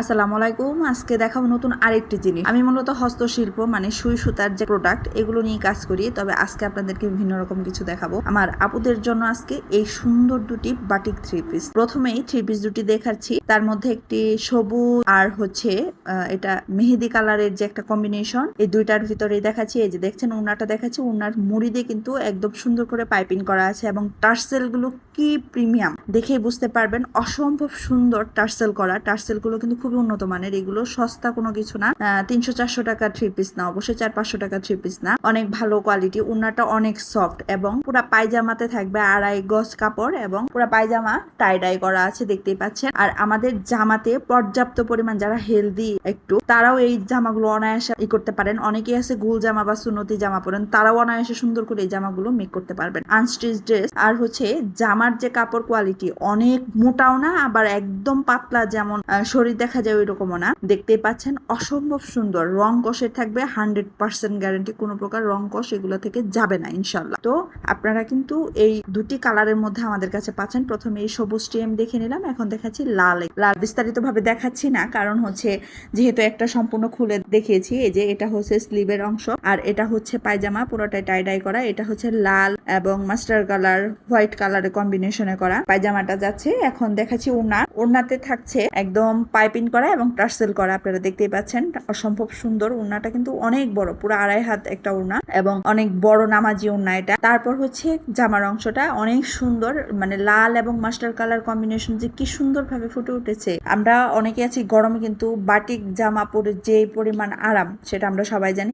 আসসালামু আলাইকুম। আজকে দেখাবো নতুন আরেকটি জিনিস। আমি মূলত হস্তশিল্প মানে সুই সুতার যে প্রোডাক্ট এগুলো নিয়ে কাজ করি। তবে আজকে আপনাদেরকে বিভিন্ন রকম কিছু দেখাবো। আমার আপুদের জন্য আজকে এই সুন্দর দুটি বাটিক থ্রি পিস প্রথমেই থ্রি পিস দুটি দেখাচ্ছি। তার মধ্যে একটি সবুজ আর হচ্ছে এটা মেহেদি কালারের যে একটা কম্বিনেশন এই দুইটার ভিতরেই দেখাচ্ছি। এই যে দেখছেন উন্নাটা দেখাচ্ছি। উন্নার মুড়ি দিয়ে কিন্তু একদম সুন্দর করে পাইপিং করা আছে এবং টার্সেলগুলো কি প্রিমিয়াম দেখেই বুঝতে পারবেন, অসম্ভব সুন্দর টার্সেল করা। টার্সেলগুলো কিন্তু খুবই উন্নত মানের, এগুলো সস্তা কোনো কিছু না। তিনশো চারশো টাকা থ্রি পিস না, অবশ্যই চার পাঁচশো টাকা থ্রি পিস না। অনেক ভালো কোয়ালিটি উন্নাটা অনেক সফট এবং পুরা পায়জামাতে থাকবে আড়াই গজ কাপড় এবং পুরা পায়জামা টাই ডাই করা আছে, দেখতেই পাচ্ছেন। আর আমাদের জামাতে পর্যাপ্ত পরিমাণ যারা হেলদি একটু, তারাও এই জামাগুলো অনায়াসে ই করতে পারেন। অনেকেই আছে গুল জামা বা সুনতি জামা পরেন, তারাও অনায়াসে সুন্দর করে এই জামাগুলো মেক করতে পারবেন। আনস্টিচ ড্রেস আর হচ্ছে জামার যে কাপড় কোয়ালিটি অনেক মোটাও না, আবার একদম পাতলা যেমন শরীর দেখা যায় ওই রকমও না। দেখতেই পাচ্ছেন, অসম্ভব সুন্দর। রং কষের থাকবে, হান্ড্রেড পার্সেন্ট গ্যারান্টি কোনো প্রকার রং কষ এগুলো থেকে যাবে না ইনশাল্লাহ তো আপনারা কিন্তু এই দুটি কালারের মধ্যে আমাদের কাছে পাচ্ছেন। প্রথমে এই সবুজটি আমি দেখে নিলাম, এখন দেখাচ্ছি লাল। লাল বিস্তারিত ভাবে দেখাচ্ছি না, কারণ হচ্ছে যেহেতু একটা সম্পূর্ণ খুলে দেখিয়েছি, এই যে এটা হচ্ছে স্লিভের অংশ, আর এটা হচ্ছে পায়জামা, পুরোটাই টাই ডাই করা। এটা হচ্ছে লাল এবং মাস্টার কালার, হোয়াইট কালারের কম্বিনেশনে করা। পায়জামাটা যাচ্ছে, এখন দেখাচ্ছি ওড়না। ওড়নাতে থাকছে একদম পাইপিং করা এবং টার্সেল করা, আপনারা দেখতেই পাচ্ছেন। অসম্ভব সুন্দর ওড়নাটা কিন্তু অনেক বড়, পুরো আড়াই হাত একটা ওড়না এবং অনেক বড় নামাজি ওড়না এটা। তারপর হচ্ছে জামার অংশটা অনেক সুন্দর মানে লাল এবং মাস্টার কালার কম্বিনেশন যে কি সুন্দর ভাবে ফুটে উঠেছে। আমরা অনেকে আছি গরমে কিন্তু বাটিক জামা পরে যে পরিমাণ আরাম, সেটা আমরা সবাই জানি।